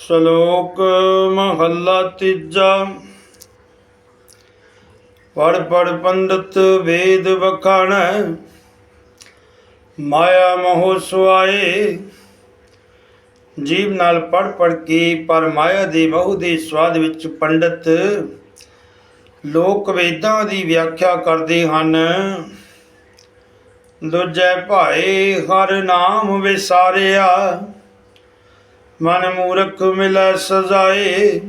ਸ਼ਲੋਕ ਮਹੱਲਾ ਤੀਜਾ। ਪੜ ਪੜ ਪੰਡਤ ਵੇਦ ਵਖਾਣੈ, ਮਾਇਆ ਮੋਹ ਸੁਆਏ। ਜੀਵ ਨਾਲ ਪੜ ਪੜ ਕੇ ਪਰ ਮਾਇਆ ਦੇ ਮੋਹ ਦੇ ਸਵਾਦ ਵਿੱਚ ਪੰਡਤ ਲੋਕ ਵੇਦਾਂ ਦੀ ਵਿਆਖਿਆ ਕਰਦੇ ਹਨ। ਦੂਜੇ ਭਾਏ ਹਰ ਨਾਮ ਵਿਸਾਰਿਆ। ਮਨ ਮੂਰਖ ਮਿਲੈ ਸਜ਼ਾਏ।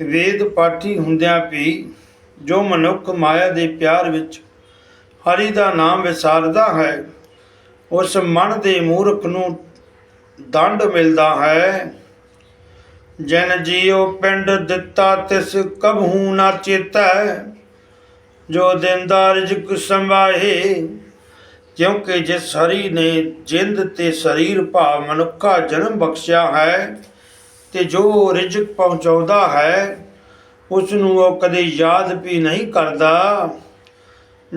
ਵੇਦ ਪਾਠੀ ਹੁੰਦਿਆਂ ਵੀ ਜੋ ਮਨੁੱਖ ਮਾਇਆ ਦੇ ਪਿਆਰ ਵਿੱਚ ਹਰੀ ਦਾ ਨਾਮ ਵਿਸਾਰਦਾ ਹੈ, ਉਸ ਮਨ ਦੇ ਮੂਰਖ ਨੂੰ ਦੰਡ ਮਿਲਦਾ ਹੈ। ਜਨ ਜੀਉ ਪਿੰਡ ਦਿੱਤਾ ਤਿਸ ਕਬਹੂ ਨਾ ਚੇਤਾ, ਜੋ ਦਿੰਦਾ ਰਿਜਕ ਸੰਭਾਹੇ ਕਿਉਂਕਿ ਜਿਸ ਹਰੀ ਨੇ ਜਿੰਦ ਤੇ ਸਰੀਰ ਭਾਵ ਮਨੁੱਖਾ ਜਨਮ ਬਖਸ਼ਿਆ ਹੈ, ਤੇ ਜੋ ਰਿਜਕ ਪਹੁੰਚਾਉਂਦਾ ਹੈ ਉਸ ਨੂੰ ਉਹ ਕਦੇ ਯਾਦ ਵੀ ਨਹੀਂ ਕਰਦਾ।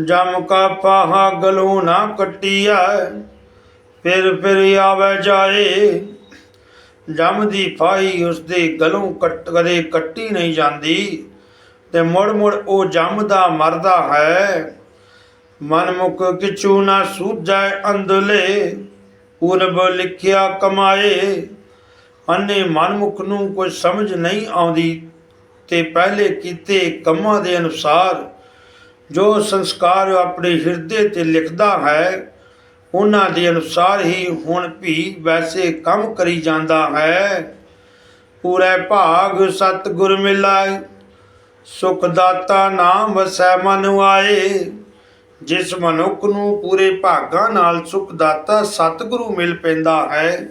ਜਮ ਕਾ ਪਾਹਾ ਗਲੋਂ ਨਾ ਕੱਟੀਆ ਫਿਰ ਫਿਰ ਆਵੇ ਜਾਏ। ਜਮ ਦੀ ਫਾਈ ਉਸ ਦੇ ਗਲੋਂ ਕੱਟ, ਕਦੇ ਕੱਟੀ ਨਹੀਂ ਜਾਂਦੀ, ਤੇ ਮੁੜ ਮੁੜ ਉਹ ਜਮ ਦਾ ਮਰਦਾ ਹੈ। ਮਨ ਮੁਖ ਕਿਛੂ ਨਾ ਸੂਝੈ ਅੰਧਲੇ, ਪੂਰਬ ਲਿਖਿਆ ਕਮਾਏ। ਅੰਨੇ ਮਨਮੁਖ ਨੂੰ ਕੋਈ ਸਮਝ ਨਹੀਂ ਆਉਂਦੀ, ਤੇ ਪਹਿਲੇ ਕੀਤੇ ਕੰਮਾਂ ਦੇ ਅਨੁਸਾਰ ਜੋ ਸੰਸਕਾਰ ਆਪਣੇ ਹਿਰਦੇ ਤੇ ਲਿਖਦਾ ਹੈ, ਉਹਨਾਂ ਦੇ ਅਨੁਸਾਰ ਹੀ ਹੁਣ ਵੀ ਵੈਸੇ ਕੰਮ ਕਰੀ ਜਾਂਦਾ ਹੈ। ਪੂਰੇ ਭਾਗ ਸਤਿਗੁਰ ਮਿਲਾਏ, ਸੁਖ ਦਾਤਾ ਨਾਮ ਵਸੈ ਮਨ ਆਏ। ਜਿਸ ਮਨੁੱਖ ਨੂੰ ਪੂਰੇ ਭਾਗਾਂ ਨਾਲ ਸੁਖ ਦਾਤਾ ਸਤਿਗੁਰੂ ਮਿਲ ਪੈਂਦਾ ਹੈ,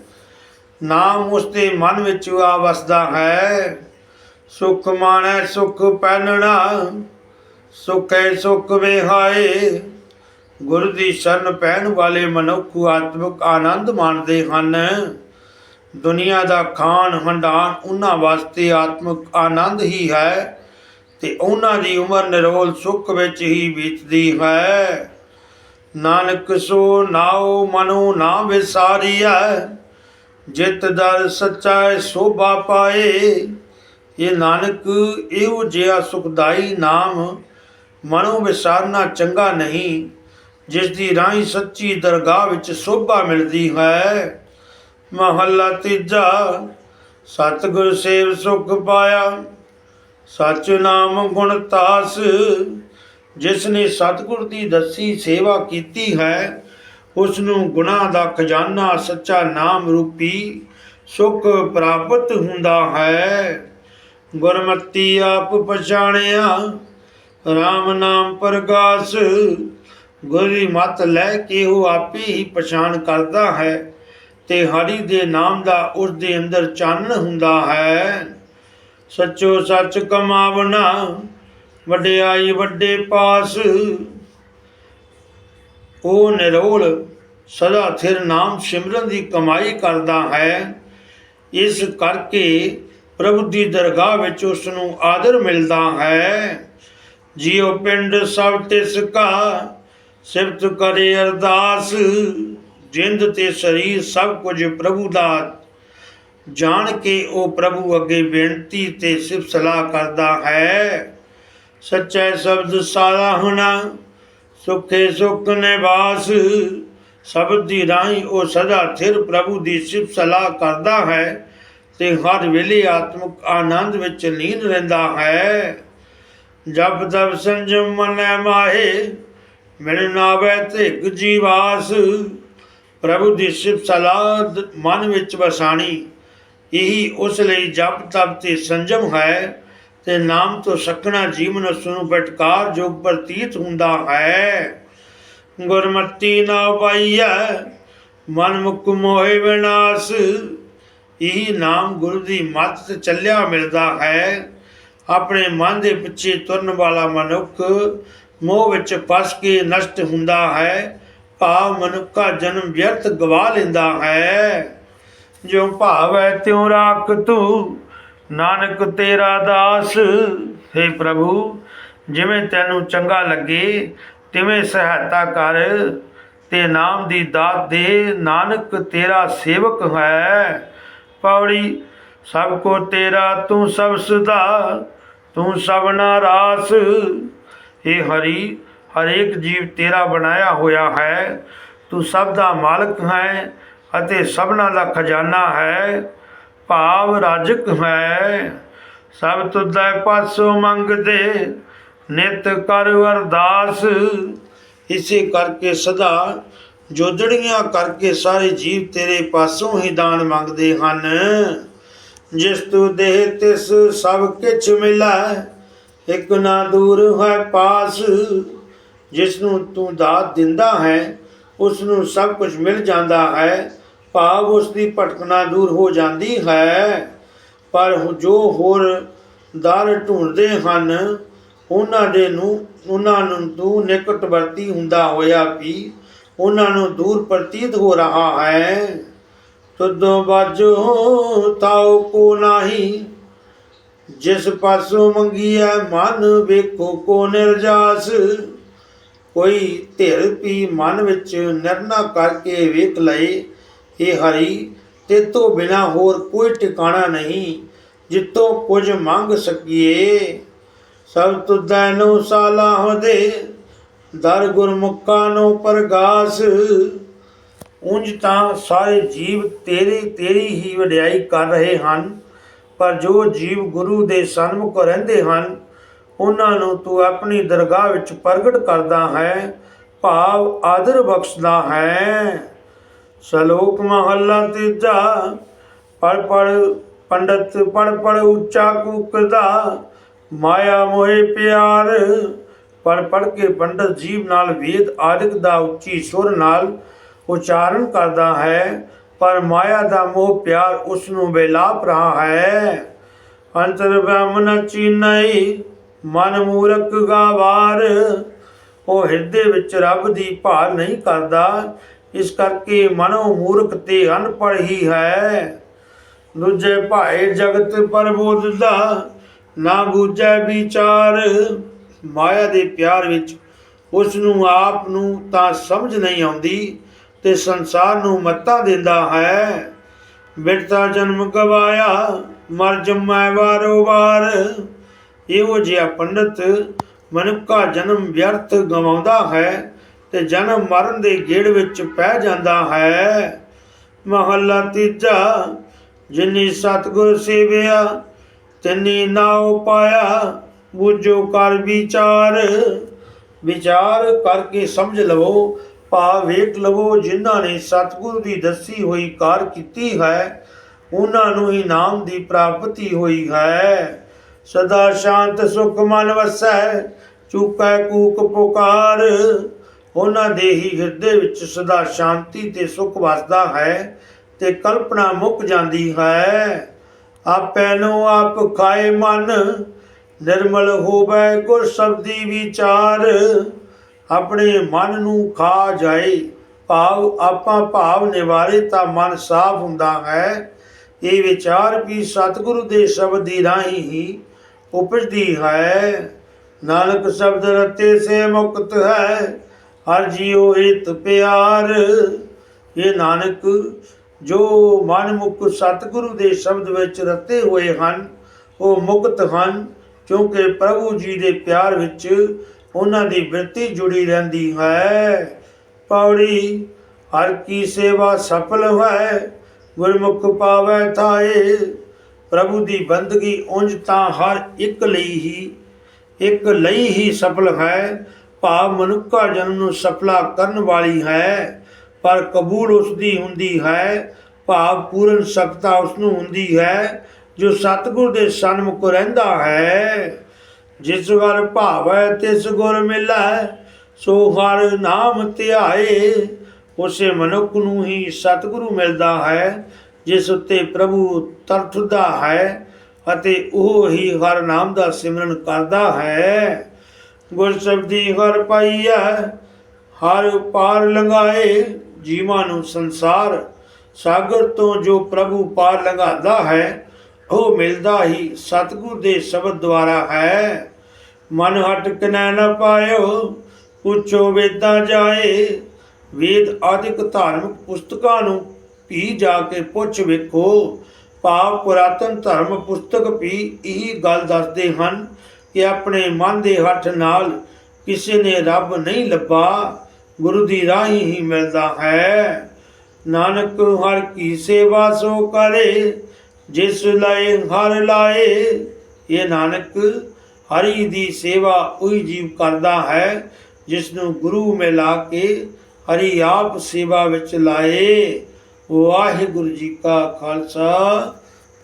ਨਾਮ ਉਸਦੇ ਮਨ ਵਿੱਚ ਆ ਵਸਦਾ ਹੈ। ਸੁਖ ਮਾਣੈ ਸੁਖ ਪੈਨਣਾ, ਸੁਖੈ ਸੁਖ ਵਿਹਾਏ। ਗੁਰੂ ਦੀ ਸ਼ਰਨ ਪੈਣ ਵਾਲੇ ਮਨੁੱਖ ਆਤਮਿਕ ਆਨੰਦ ਮਾਣਦੇ ਹਨ। ਦੁਨੀਆ ਦਾ ਖਾਣ ਹੰਡਾਣ ਉਹਨਾਂ ਵਾਸਤੇ ਆਤਮਿਕ ਆਨੰਦ ਹੀ ਹੈ। ਤੇ ਉਹਨਾਂ ਦੀ ਉਮਰ ਨਿਰੋਲ ਸੁੱਖ ਵਿੱਚ ਹੀ ਬੀਤਦੀ ਹੈ। ਨਾਨਕ ਸੋ ਨਾਉ ਮਨੋ ਨਾ ਵਿਸਾਰੀਐ, ਜਿਤ ਦਰ ਸਚਾਇ ਸੋਭਾ ਪਾਏ। ਇਹ ਨਾਨਕ ਇਹੋ ਜਿਹਾ ਸੁਖਦਾਈ ਨਾਮ ਮਨੋ ਵਿਸਾਰਨਾ ਚੰਗਾ ਨਹੀਂ ਜਿਸ ਦੀ ਰਾਹੀਂ ਸੱਚੀ ਦਰਗਾਹ ਵਿੱਚ ਸੋਭਾ ਮਿਲਦੀ ਹੈ। ਮਹੱਲਾ ਤੀਜਾ, ਸਤਿਗੁਰ ਸੇਵ ਸੁਖ ਪਾਇਆ। ਸਚ ਨਾਮ ਗੁਣ ਤਾਸ, ਜਿਸ ਨੇ ਸਤਿਗੁਰ ਦੀ ਦੱਸੀ ਸੇਵਾ ਕੀਤੀ ਹੈ ਉਸ ਨੂੰ ਗੁਨਾਹ ਦਾ ਖਜ਼ਾਨਾ ਸੱਚਾ ਨਾਮ ਰੂਪੀ ਸੁਖ ਪ੍ਰਾਪਤ ਹੁੰਦਾ ਹੈ। ਗੁਰਮਤੀ ਆਪ ਪਛਾਣਿਆ RAM ਨਾਮ ਪ੍ਰਗਾਸ, ਗੁਰੂ ਦੀ ਮਤ ਲੈ ਕੇ ਉਹ ਆਪੇ ਹੀ ਪਛਾਣ ਕਰਦਾ ਹੈ ਤੇ ਹਰੀ ਦੇ ਨਾਮ ਦਾ ਉਸ ਦੇ ਅੰਦਰ ਚਾਨਣ ਹੁੰਦਾ ਹੈ। ਸੱਚੋ ਸੱਚ ਕਮਾਵਣਾ, ਵਡਿਆਈ ਵੱਡੇ ਪਾਸ। ਉਹ ਨਿਰੋਲ, ਸਦਾ ਥਿਰ ਨਾਮ ਸਿਮਰਨ ਦੀ ਕਮਾਈ ਕਰਦਾ ਹੈ। ਇਸ ਕਰਕੇ ਪ੍ਰਭੂ ਦੀ ਦਰਗਾਹ ਵਿੱਚ ਉਸ ਨੂੰ ਆਦਰ ਮਿਲਦਾ ਹੈ। ਜਿਉ ਪਿੰਡ ਸਭ ਤਿਸ ਕਾ, ਸਿਫਤ ਕਰੇ ਅਰਦਾਸ। ਜਿੰਦ ਤੇ ਸਰੀਰ ਸਭ ਕੁਝ ਪ੍ਰਭੂ ਦਾ ਜਾਣ ਕੇ ਉਹ ਪ੍ਰਭੂ ਅੱਗੇ ਬੇਨਤੀ ਤੇ ਸਿਫਤ ਸਲਾਹ ਕਰਦਾ ਹੈ। ਸੱਚੇ ਸ਼ਬਦ ਸਾਰਾ ਹੋਣਾ, ਸੁਖੇ ਸੁਖ ਨਿਵਾਸ। ਸ਼ਬਦ ਦੀ ਰਾਹੀਂ ਉਹ ਸਦਾ ਥਿਰ ਪ੍ਰਭੂ ਦੀ ਸਿਫਤ ਸਲਾਹ ਕਰਦਾ ਹੈ ਤੇ ਹਰ ਵੇਲੇ ਆਤਮਿਕ ਆਨੰਦ ਵਿੱਚ ਲੀਨ ਰਹਿੰਦਾ ਹੈ। ਜਬ ਤਬ ਸੰਜਮ ਮਨੈ ਮਾਹੇ, ਮਿਲ ਨਾਵੇ ਤੇ ਜੀਵਾਸ। ਪ੍ਰਭੂ ਦੀ ਸਿਫਤ ਸਲਾਹ ਮਨ ਵਿੱਚ ਵਸਾਣੀ। ਇਹੀ ਉਸ ਲਈ ਜਪ ਤਪ ਤੇ ਸੰਜਮ ਹੈ ਤੇ ਨਾਮ ਤੋਂ ਸਕਣਾ ਜੀਵਨ ਉਸ ਨੂੰ ਬਟਕਾਰ ਜੋਗ ਪ੍ਰਤੀਤ ਹੁੰਦਾ ਹੈ। ਗੁਰਮਤੀ ਨਾ ਪਾਈਐ, ਮਨ ਮੁਖ ਮੋਹਿ ਵਿਨਾਸ਼। ਇਹੀ ਨਾਮ ਗੁਰੂ ਦੀ ਮੱਤ ਤੇ ਚੱਲਿਆ ਮਿਲਦਾ ਹੈ। ਆਪਣੇ ਮਨ ਦੇ ਪਿੱਛੇ ਤੁਰਨ ਵਾਲਾ ਮਨੁੱਖ ਮੋਹ ਵਿੱਚ ਫਸ ਕੇ ਨਸ਼ਟ ਹੁੰਦਾ ਹੈ। ਭਾਵ ਮਨੁੱਖਾ ਜਨਮ ਵਿਅਰਥ ਗਵਾ ਲੈਂਦਾ ਹੈ। ਜੋ ਭਾਵੈ ਤਿਉ ਰਾਖ ਤੂੰ, ਨਾਨਕ ਤੇਰਾ ਦਾਸ। ਹੈ ਪ੍ਰਭੂ, ਜਿਵੇਂ ਤੈਨੂੰ ਚੰਗਾ ਲੱਗੇ, ਤਿਵੇਂ ਸਹਾਇਤਾ ਕਰ। ਤੇ ਨਾਮ ਦੀ ਦਾਤ ਦੇ ਨਾਨਕ ਤੇਰਾ ਸੇਵਕ ਹੈ। ਪੌੜੀ, ਸਭ ਕੋ ਤੇਰਾ ਤੂੰ ਸਭ ਸੁਦਾ ਤੂੰ ਸਭਨਾ ਰਾਸ। ਇਹ ਹਰੀ, ਹਰੇਕ ਜੀਵ ਤੇਰਾ ਬਣਾਇਆ ਹੋਇਆ ਹੈ। ਤੂੰ ਸਭ ਦਾ ਮਾਲਕ ਹੈ। ਅਤੇ ਸਭਨਾ ਦਾ ਖਜ਼ਾਨਾ ਹੈ। ਭਾਵ ਰਾਜਕ ਹੈ ਸਭ ਤੁਧੈ ਪਾਸੋਂ ਮੰਗਦੇ, ਨਿਤ ਕਰ ਅਰਦਾਸ। ਇਸੇ ਕਰਕੇ ਸਦਾ ਜੋਦੜੀਆਂ ਕਰਕੇ ਸਾਰੇ ਜੀਵ ਤੇਰੇ ਪਾਸੋਂ ਹੀ ਦਾਨ ਮੰਗਦੇ ਹਨ। ਜਿਸ ਤੂੰ ਦੇਹ ਤਿਸ ਸਭ ਕਿਛ ਮਿਲੈ, ਇੱਕ ਨਾ ਦੂਰ ਹੈ ਪਾਸ। ਜਿਸ ਨੂੰ ਤੂੰ ਦਾਤ ਦਿੰਦਾ ਹੈ, ਉਸ ਨੂੰ ਸਭ ਕੁਝ ਮਿਲ ਜਾਂਦਾ ਹੈ। ਭਾਵ ਉਸ ਦੀ ਭਟਕਣਾ ਦੂਰ ਹੋ ਜਾਂਦੀ ਹੈ। ਪਰ ਜੋ ਹੋਰ ਦਰ ਢੂੰਡਦੇ ਹਨ, ਉਹਨਾਂ ਦੇ ਨੂੰ, ਉਹਨਾਂ ਨੂੰ ਤੂੰ ਨਿਕਟਵਰਤੀ ਹੁੰਦਾ ਹੋਇਆ ਵੀ ਉਹਨਾਂ ਨੂੰ ਦੂਰ ਪ੍ਰਤੀਤ ਹੋ ਰਹਾ ਹੈ। ਤੁਦੋਂ ਬਾਜੋ ਤਾਉ ਕੋ ਨਹੀਂ, ਜਿਸ ਪਾਸੋਂ ਮੰਗੀਐ ਮਨ ਵੇਖੋ ਕੋ ਨਿਰਜਾਸ। ਕੋਈ ਧਿਰ ਵੀ ਮਨ ਵਿੱਚ ਨਿਰਣਾ ਕਰਕੇ ਵੇਖ ਲਏ ਇਹ ਹਰੀ, ਤੇ ਤੋਂ ਬਿਨਾ ਹੋਰ ਕੋਈ ਟਿਕਾਣਾ ਨਹੀਂ, ਜਿੱਤੋਂ ਕੁਝ ਮੰਗ ਸਕੀਏ। ਸਭ ਤੁਧੈ ਨੂੰ ਸਾਲਾ ਹੋਦੇ, ਦਰ ਗੁਰਮੁਖਾਂ ਨੂੰ ਪ੍ਰਗਾਸ। ਉਂਝ ਤਾਂ ਸਾਰੇ ਜੀਵ ਤੇਰੇ, ਤੇਰੀ ਹੀ ਵਡਿਆਈ ਕਰ ਰਹੇ ਹਨ, ਪਰ ਜੋ ਜੀਵ ਗੁਰੂ ਦੇ ਸਨਮੁਖ ਰਹਿੰਦੇ ਹਨ, ਉਹਨਾਂ ਨੂੰ ਤੂੰ ਆਪਣੀ ਦਰਗਾਹ ਵਿੱਚ ਪ੍ਰਗਟ ਕਰਦਾ ਹੈ, ਭਾਵ ਆਦਰ ਬਖਸ਼ਦਾ ਹੈ। ਸ਼ਲੋਕ ਮਹੱਲਾ ਤੀਜਾ ਪੜ ਪੜ ਪੰਡਤ ਪੜ ਪੜ ਉੱਚਾ ਕੂਕਦਾ, ਮਾਇਆ ਮੋਹਿ ਪਿਆਰ। ਪੜ ਪੜ ਕੇ ਪੰਡਤ ਜੀਵ ਨਾਲ ਵੇਦ ਆਦਿਕ ਦਾ ਉੱਚੀ ਸੁਰ ਨਾਲ ਉਚਾਰਨ ਕਰਦਾ ਹੈ, ਪਰ ਮਾਇਆ ਦਾ ਮੋਹ ਪਿਆਰ ਉਸ ਨੂੰ ਬੇਲਾਪ ਰਹਾ ਹੈ। ਅੰਤਰ ਬ੍ਰਹਮਨ ਚੀਨਈ, ਮਨ ਮੂਰਖ ਗਾਵਾਰ। ਉਹ ਹਿਰਦੇ ਵਿੱਚ ਰੱਬ ਦੀ ਭਾਲ ਨਹੀਂ ਕਰਦਾ ਇਸ ਕਰਕੇ ਮਨੋ ਮੂਰਖ ਤੇ ਅਨਪੜ੍ਹ ਹੀ ਹੈ। ਦੂਜੇ ਭਾਏ ਜਗਤ ਪਰਬੋਧਦਾ, ਨਾ ਬੂਝੈ ਵਿਚਾਰ। ਮਾਇਆ ਦੇ ਪਿਆਰ ਵਿੱਚ ਉਸ ਨੂੰ ਆਪ ਨੂੰ ਤਾਂ ਸਮਝ ਨਹੀਂ ਆਉਂਦੀ ਤੇ ਸੰਸਾਰ ਨੂੰ ਮੱਤਾ ਦਿੰਦਾ ਹੈ। ਬਿਰਤਾ ਜਨਮ ਗਵਾਇਆ, ਮਰ ਜੰਮੈ ਵਾਰੋ ਵਾਰ। ਇਹੋ ਜਿਹਾ ਪੰਡਤ ਮਨੁੱਖਾ ਜਨਮ ਵਿਅਰਥ ਗਵਾਉਂਦਾ ਹੈ। ਤੇ ਜਨਮ ਮਰਨ ਦੇ ਗੇੜ ਵਿੱਚ ਪੈ ਜਾਂਦਾ ਹੈ। ਮਹੱਲਾ ਤੀਜਾ, ਜਿਨੀ ਸਤਗੁਰ ਸੇਵਿਆ, ਤੈਨੀ ਨਾਉ ਪਾਇਆ, ਬੁਝੋ ਕਰ ਵਿਚਾਰ। ਵਿਚਾਰ ਕਰਕੇ ਸਮਝ ਲਵੋ ਭਾ ਵੇਖ ਲਵੋ, ਜਿਨ੍ਹਾਂ ਨੇ ਸਤਗੁਰੂ ਦੀ ਦੱਸੀ ਹੋਈ ਕਾਰ ਕੀਤੀ ਹੈ, ਉਹਨਾਂ ਨੂੰ ਇਨਾਮ ਦੀ ਪ੍ਰਾਪਤੀ ਹੋਈ ਹੈ। ਸਦਾ ਸ਼ਾਂਤ ਸੁਖ ਮਨ ਵਸੈ, ਚੁਕੈ ਕੂਕ ਪੁਕਾਰ। ਉਹਨਾਂ ਦੇ ਹੀ ਹਿਰਦੇ ਵਿੱਚ ਸਦਾ ਸ਼ਾਂਤੀ ਤੇ ਸੁਖ ਵਸਦਾ ਹੈ ਤੇ ਕਲਪਨਾ ਮੁੱਕ ਜਾਂਦੀ ਹੈ। ਆਪੈ ਨੂੰ ਆਪ ਖਾਏ ਮਨ, ਨਿਰਮਲ ਹੋਵੇ ਗੁਰ ਸ਼ਬਦੀ ਵਿਚਾਰ। ਆਪਣੇ ਮਨ ਨੂੰ ਖਾ ਜਾਏ, ਭਾਵ ਆਪਾਂ ਭਾਵ ਨਿਵਾਰੇ ਤਾਂ ਮਨ ਸਾਫ਼ ਹੁੰਦਾ ਹੈ। ਇਹ ਵਿਚਾਰ ਵੀ ਸਤਿਗੁਰੂ ਦੇ ਸ਼ਬਦ ਦੀ ਰਾਹੀਂ ਹੀ ਉਪਜਦੀ ਹੈ। ਨਾਨਕ ਸ਼ਬਦ ਰਤੇ ਸੇ ਮੁਕਤ ਹੈ। ਹਰ ਜੀਉ ਹਿਤ ਪਿਆਰ। ਇਹ ਨਾਨਕ, ਜੋ ਮਨਮੁਖ ਸਤਿਗੁਰੂ ਦੇ ਸ਼ਬਦ ਵਿੱਚ ਰਤੇ ਹੋਏ ਹਨ, ਉਹ ਮੁਕਤ ਹਨ, ਕਿਉਂਕਿ ਪ੍ਰਭੂ ਜੀ ਦੇ ਪਿਆਰ ਵਿੱਚ ਉਹਨਾਂ ਦੀ ਬਿਰਤੀ ਜੁੜੀ ਰਹਿੰਦੀ ਹੈ। ਪੌੜੀ, ਹਰ ਕੀ ਸੇਵਾ ਸਫਲ ਹੈ, ਗੁਰਮੁਖ ਪਾਵੈ ਥਾਏ। ਪ੍ਰਭੂ ਦੀ ਬੰਦਗੀ ਉਂਝ ਤਾਂ ਹਰ ਇੱਕ ਲਈ ਹੀ, ਇੱਕ ਲਈ ਹੀ ਸਫਲ ਹੈ। ਭਾਵ ਮਨੁੱਖਾ ਜਨਮ ਨੂੰ ਸਫਲਾ ਕਰਨ ਵਾਲੀ ਹੈ, ਪਰ ਕਬੂਲ ਉਸ ਦੀ ਹੁੰਦੀ ਹੈ, ਭਾਵ ਪੂਰਨ ਸਫਤਾ ਉਸ ਨੂੰ ਹੁੰਦੀ ਹੈ, ਜੋ ਸਤਿਗੁਰ ਦੇ ਸਨਮੁਖ ਰਹਿੰਦਾ ਹੈ। ਜਿਸ ਵਰ ਭਾਵੈ, ਤਿਸ ਗੁਰ ਮਿਲੈ, ਸੋ ਹਰ ਨਾਮ ਧਿਆਏ, ਉਸੇ ਮਨੁੱਖ ਨੂੰ ਹੀ ਸਤਿਗੁਰੂ ਮਿਲਦਾ ਹੈ, ਜਿਸ ਉੱਤੇ ਪ੍ਰਭੂ ਤਰਥਦਾ ਹੈ ਅਤੇ ਉਹ ਹੀ ਹਰ ਨਾਮ ਦਾ ਸਿਮਰਨ ਕਰਦਾ ਹੈ। ਗੁਰ ਸ਼ਬਦੀ ਹਰ ਪਾਈਐ, ਹਰ ਪਾਰ ਲੰਘਾਏ, ਜੀਵਾਂ ਨੂੰ ਸੰਸਾਰ ਸਾਗਰ ਤੋਂ ਜੋ ਪ੍ਰਭੂ ਪਾਰ ਲੰਘਾਦਾ ਹੈ, ਉਹ ਮਿਲਦਾ ਹੀ ਸਤਿਗੁਰ ਦੇ ਸ਼ਬਦ ਦੁਆਰਾ ਹੈ। ਮਨ ਹਟ ਕਨੈ ਨਾ ਪਾਇਓ, ਪੁੱਛੋ ਵੇਦਾਂ ਜਾਏ, ਵੇਦ ਆਦਿਕ ਧਾਰਮਿਕ ਪੁਸਤਕਾਂ ਨੂੰ ਵੀ ਜਾ ਕੇ ਪੁੱਛ ਵੇਖੋ। ਭਾਵ ਪੁਰਾਤਨ ਧਰਮ ਪੁਸਤਕ ਵੀ ਇਹੀ ਗੱਲ ਦੱਸਦੇ ਹਨ ਕਿ ਆਪਣੇ ਮਨ ਦੇ ਹੱਥ ਨਾਲ ਕਿਸੇ ਨੇ ਰੱਬ ਨਹੀਂ ਲੱਭਾ, ਗੁਰੂ ਦੀ ਰਾਹੀਂ ਹੀ ਮਿਲਦਾ ਹੈ। ਨਾਨਕ, ਹਰ ਕੀ ਸੇਵਾ ਸੋ ਕਰੇ, ਜਿਸ ਲਾਏ, ਹਰ ਲਾਏ। ਇਹ ਨਾਨਕ, ਹਰੀ ਦੀ ਸੇਵਾ ਉਹੀ ਜੀਵ ਕਰਦਾ ਹੈ, ਜਿਸ ਨੂੰ ਗੁਰੂ ਮਿਲਾ ਕੇ ਹਰੀ ਆਪ ਸੇਵਾ ਵਿੱਚ ਲਾਏ। ਵਾਹਿਗੁਰੂ ਜੀ ਕਾ ਖਾਲਸਾ,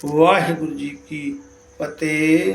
ਵਾਹਿਗੁਰੂ ਜੀ ਕੀ ਫਤਿਹ।